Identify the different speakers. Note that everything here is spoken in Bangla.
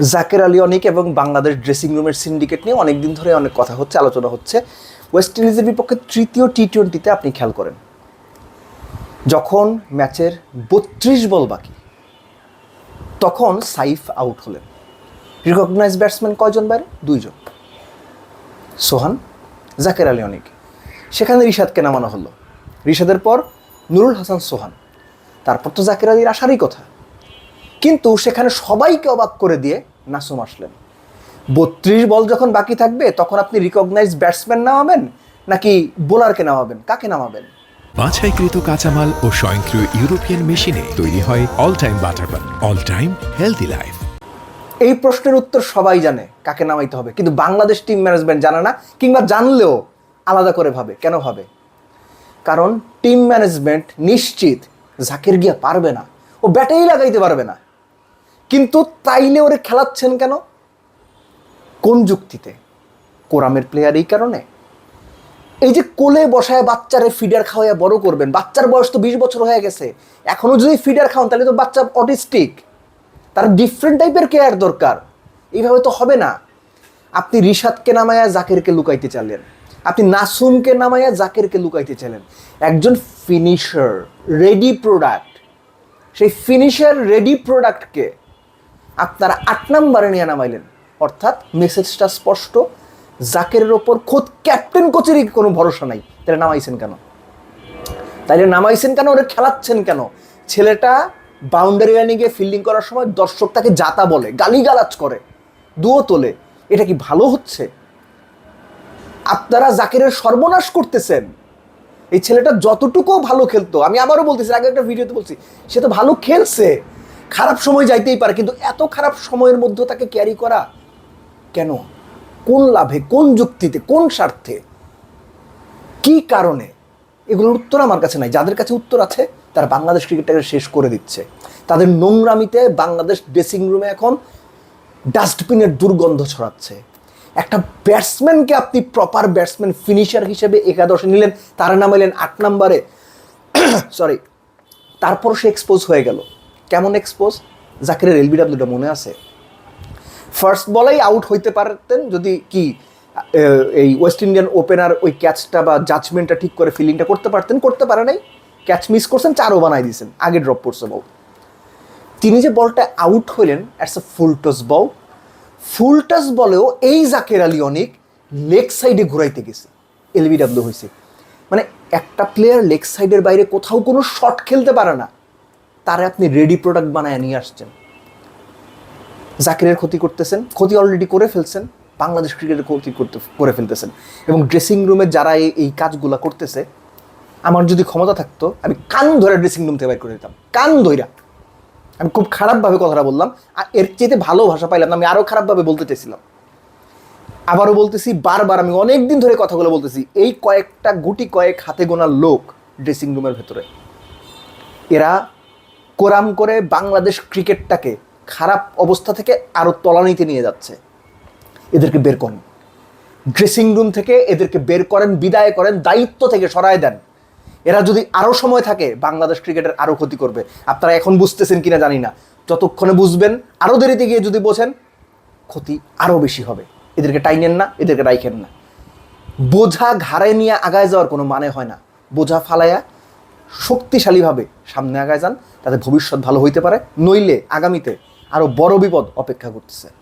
Speaker 1: জাকের আলী অনিক এবং বাংলাদেশ ড্রেসিং রুমের সিন্ডিকেট নিয়ে অনেক দিন ধরে অনেক কথা হচ্ছে, আলোচনা হচ্ছে। ওয়েস্ট ইন্ডিজের বিপক্ষে তৃতীয় টি টোয়েন্টিতে আপনি খেয়াল করেন। যখন ম্যাচের বত্রিশ বল বাকি, তখন সাইফ আউট হলেন। রিকগনাইজ ব্যাটসম্যান কয়জন বাইরে? দুইজন। সোহান, জাকের আলী অনিক। সেখানে রিশাদকে নামানো হলো। রিশাদের পর নুরুল হাসান সোহান। তারপর তো জাকের আলীর আসারই কথা। কিন্তু সেখানে সবাইকে অবাক করে দিয়ে নাসুম আসলেন। বত্রিশ বল যখন বাকি থাকবে তখন আপনি রিকগনাইজ ব্যাটসম্যান নামাবেন নাকি বোলারকে নামাবেন? কাকে নামাবেন?
Speaker 2: বাছাইকৃত কাঁচামাল ও স্বয়ংক্রিয় ইউরোপিয়ান মেশিনে তৈরি হয় all time butter bun all time healthy life
Speaker 1: এই প্রশ্নের উত্তর সবাই জানে কাকে নামাইতে হবে কিন্তু বাংলাদেশ টিম ম্যানেজমেন্ট জানে না কিংবা জানলেও আলাদা করে ভাবে। কেন ভাবে? কারণ টিম ম্যানেজমেন্ট নিশ্চিত জাকির গিয়া পারবে না। ও ব্যাটেই লাগাইতে পারবে না। কিন্তু তাইলে ওরে খেলাচ্ছেন কেন? কোন যুক্তিতে? কোরামের প্লেয়ার এই কারণে? এই যে কোলে বসায় বাচ্চারে ফিডার খাওয়াইয়া বড় করবেন, বাচ্চার বয়স তো বিশ বছর হয়ে গেছে, এখনও যদি ফিডার খাওয়ান, তাহলে তো বাচ্চা অটিস্টিক। তার ডিফারেন্ট টাইপের কেয়ার দরকার, এইভাবে তো হবে না। আপনি রিশাদকে নামায়া জাকিরকে লুকাইতে চাইলেন, আপনি নাসুমকে নামায়া জাকিরকে লুকাইতে চাইলেন। একজন ফিনিশার রেডি প্রোডাক্ট সেই ফিনিশার রেডি প্রোডাক্টকে আপনারা আট নাম্বারে নিয়ে নামাইলেন। অর্থাৎ মেসেজটা স্পষ্ট জাকেরের ওপর খোদ ক্যাপ্টেন কোচেরই কোনো ভরসা নাই। তাহলে নামাইছেন কেন? তাইলে নামাইছেন কেন ওরা খেলাচ্ছেন কেন? ছেলেটা বাউন্ডারি লাইনে গিয়ে ফিল্ডিং করার সময় দর্শক তাকে জাতা বলে, গালিগালাজ করে দুও তোলে। এটা কি ভালো হচ্ছে? আপনারা জাকিরের সর্বনাশ করতেছেন। এই ছেলেটা যতটুকু ভালো খেলতো, আমি আবারও বলতেছি, আগে একটা ভিডিওতে বলছি, সে তো ভালো খেলছে। খারাপ সময় যাইতেই পারে, কিন্তু এত খারাপ সময়ের মধ্যে তাকে ক্যারি করা কেন? কোন লাভে, কোন যুক্তিতে, কোন স্বার্থে? কি কারণে? এগুলোর উত্তর আমার কাছে নাই। যাদের কাছে উত্তর আছে, তারা বাংলাদেশ ক্রিকেটটাকে শেষ করে দিচ্ছে। তাদের নোংরামিতে বাংলাদেশ ড্রেসিং রুমে এখন ডাস্টবিনের দুর্গন্ধ ছড়াচ্ছে। একটা ব্যাটসম্যানকে আপনি প্রপার ব্যাটসম্যান ফিনিশার হিসেবে একাদশে নিলেন, তারা নামাইলেন আট নম্বরে সরি তারপর সে এক্সপোজ হয়ে গেল। কেমন এক্সপোজ জাকিরের এলবিডাব্লিউটা মনে আছে? ফার্স্ট বলেই আউট হইতে পারতেন যদি কি এই ওয়েস্ট ইন্ডিয়ান ওপেনার ওই ক্যাচটা বা জাজমেন্টটা ঠিক করে ফিলিংটা করতে পারতেন, করতে পারে নাই। ক্যাচ মিস করছেন, চারও বানাই দিয়েছেন, আগে ড্রপ করছে বল তিনি যে বলটা আউট হইলেন অ্যাটস এ ফুল টস বল ফুল টাচ বলেও এই জাকের আলী অনেক লেগ সাইডে ঘুরাইতে গেছে এলবিডাব্লিউ হয়েছে মানে একটা প্লেয়ার লেগ সাইডের বাইরে কোথাও কোনো শট খেলতে পারে না। তারে আপনি রেডি প্রোডাক্ট বানায় নিয়ে আসছেন। জাকিরের ক্ষতি করতেছেন, ক্ষতি অলরেডি করে ফেলছেন, বাংলাদেশ ক্রিকেটের ক্ষতি করতে, করে ফেলতেছেন। এবং ড্রেসিং রুমে যারা এই এই কাজগুলো করতেছে, আমার যদি ক্ষমতা থাকতো, আমি কান ধরে ড্রেসিং রুম থেকে বাইর করে দিতাম। কান ধইরা। আমি খুব খারাপভাবে কথাটা বললাম, আর এর চেয়ে ভালো ভাষা পাইলাম না, আমি আরও খারাপভাবে বলতে চাইছিলাম। আবারও বলতেছি, বারবার আমি অনেক দিন ধরে কথাগুলো বলতেছি, এই কয়েকটা গুটি কয়েক হাতে গোনা লোক ড্রেসিং রুমের ভেতরে। এরা কোরাম করে বাংলাদেশ ক্রিকেটটাকে খারাপ অবস্থা থেকে আরও তলানিতে নিয়ে যাচ্ছে। এদেরকে বের করেন। ড্রেসিং রুম থেকে এদেরকে বের করেন, বিদায় করেন, দায়িত্ব থেকে সরায় দেন। এরা যদি আরও সময় থাকে, বাংলাদেশ ক্রিকেটের আরও ক্ষতি করবে। আপনারা এখন বুঝতেছেন কিনা জানি না। যতক্ষণে বুঝবেন আরও দেরিতে গিয়ে যদি বোঝেন, ক্ষতি আরও বেশি হবে। এদেরকে টাইনেন না, এদেরকে রাইখেন না। বোঝা ঘাড়ে নিয়ে আগায় যাওয়ার কোনো মানে হয় না। বোঝা ফালাইয়া শক্তিশালীভাবে সামনে আগায় যান তাদের ভবিষ্যৎ ভালো হইতে পারে, নইলে আগামীতে আরও বড় বিপদ অপেক্ষা করতেছে।